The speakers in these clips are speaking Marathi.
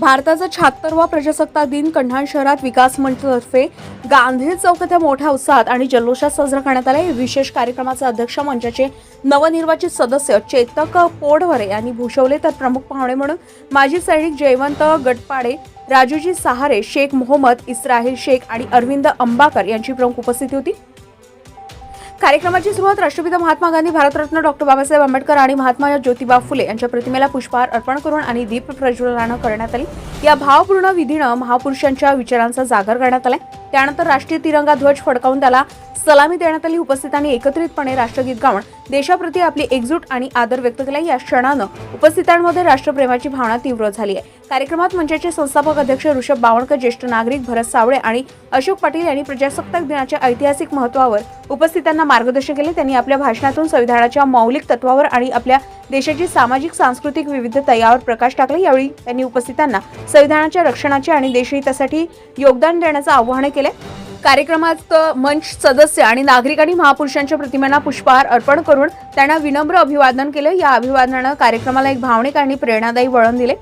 भारताचा शहात्तरवा प्रजासत्ताक दिन कंढाण शहरात विकास मंचतर्फे गांधी चौक येथे मोठ्या उत्साहात आणि जल्लोषात साजरा करण्यात आला. या विशेष कार्यक्रमाचे अध्यक्ष मंचाचे नवनिर्वाचित सदस्य चेतक पोडवरे यांनी भूषवले. तर प्रमुख पाहुणे म्हणून माजी सैनिक जयवंत गटपाडे राजूजी सहारे शेख मोहम्मद इस्राहिल शेख आणि अरविंद अंबाकर यांची प्रमुख उपस्थिती होती. कार्यक्रमाची सुरुवात राष्ट्रपिता महात्मा गांधी भारतरत्न डॉक्टर बाबासाहेब आंबेडकर आणि महात्मा ज्योतिबा फुले यांच्या प्रतिमेला पुष्पहार अर्पण करून आणि दीप प्रज्वलनानं करण्यात आली. या भावपूर्ण विधीनं महापुरुषांच्या विचारांचा जागर करण्यात आलाय. त्यानंतर राष्ट्रीय तिरंगा ध्वज फडकावून त्याला सलामी देण्यात आली उपस्थितांनी एकत्रितपणे राष्ट्रगीत गाऊन देशाप्रती आपली एकजूट आणि आदर व्यक्त केला या क्षणानं उपस्थितांमध्ये राष्ट्रप्रेमाची भावना तीव्र झाली आहे. कार्यक्रमात मंचाचे संस्थापक अध्यक्ष ऋषभ बावणकर ज्येष्ठ नागरिक भरत सावळे आणि अशोक पाटील यांनी प्रजासत्ताक दिनाच्या ऐतिहासिक महत्वावर उपस्थितांना मार्गदर्शन केले. त्यांनी आपल्या भाषणातून संविधानाच्या मौलिक तत्वावर आणि आपल्या देशाची सामाजिक सांस्कृतिक विविधता यावर प्रकाश टाकला. यावेळी त्यांनी उपस्थितांना संविधानाच्या रक्षणाचे आणि देशहितासाठी योगदान देण्याचं आवाहन केले. कार्यक्रमात मंच सदस्य आणि नागरिकांनी महापुरुषांच्या प्रतिमांना पुष्पहार अर्पण करून त्यांना विनम्र अभिवादन केलं. या अभिवादनानं कार्यक्रमाला एक भावनिक आणि प्रेरणादायी वळण दिले.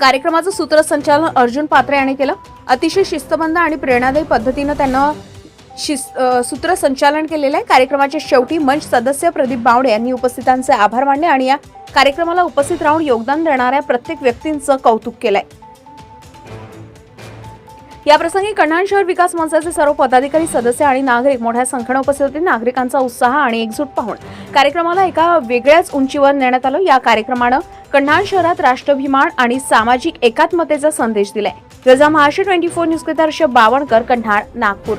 कार्यक्रमाचं सूत्रसंचालन अर्जुन पात्रे यांनी केलं. अतिशय शिस्तबंध आणि प्रेरणादायी पद्धतीनं त्यांना शिस सूत्रसंचालन केलेलं आहे. कार्यक्रमाच्या शेवटी मंच सदस्य प्रदीप बावडे यांनी उपस्थितांचे आभार मानले आणि या कार्यक्रमाला उपस्थित राहून योगदान देणाऱ्या प्रत्येक व्यक्तींचं कौतुक केलंय. याप्रसंगी प्रसंगी शहर विकास मंचाचे सर्व पदाधिकारी सदस्य आणि नागरिक मोठ्या संख्येने उपस्थित होते. नागरिकांचा उत्साह आणि एकजूट पाहून कार्यक्रमाला एका वेगळ्याच उंचीवर नेण्यात आलं. या कार्यक्रमानं कन्हान शहरात राष्ट्राभिमान आणि सामाजिक एकात्मतेचा संदेश दिलाय. रजा महाराष्ट्र ट्वेंटी फोर न्यूजकरिता ऋषभ बावणकर कन्हाळ नागपूर.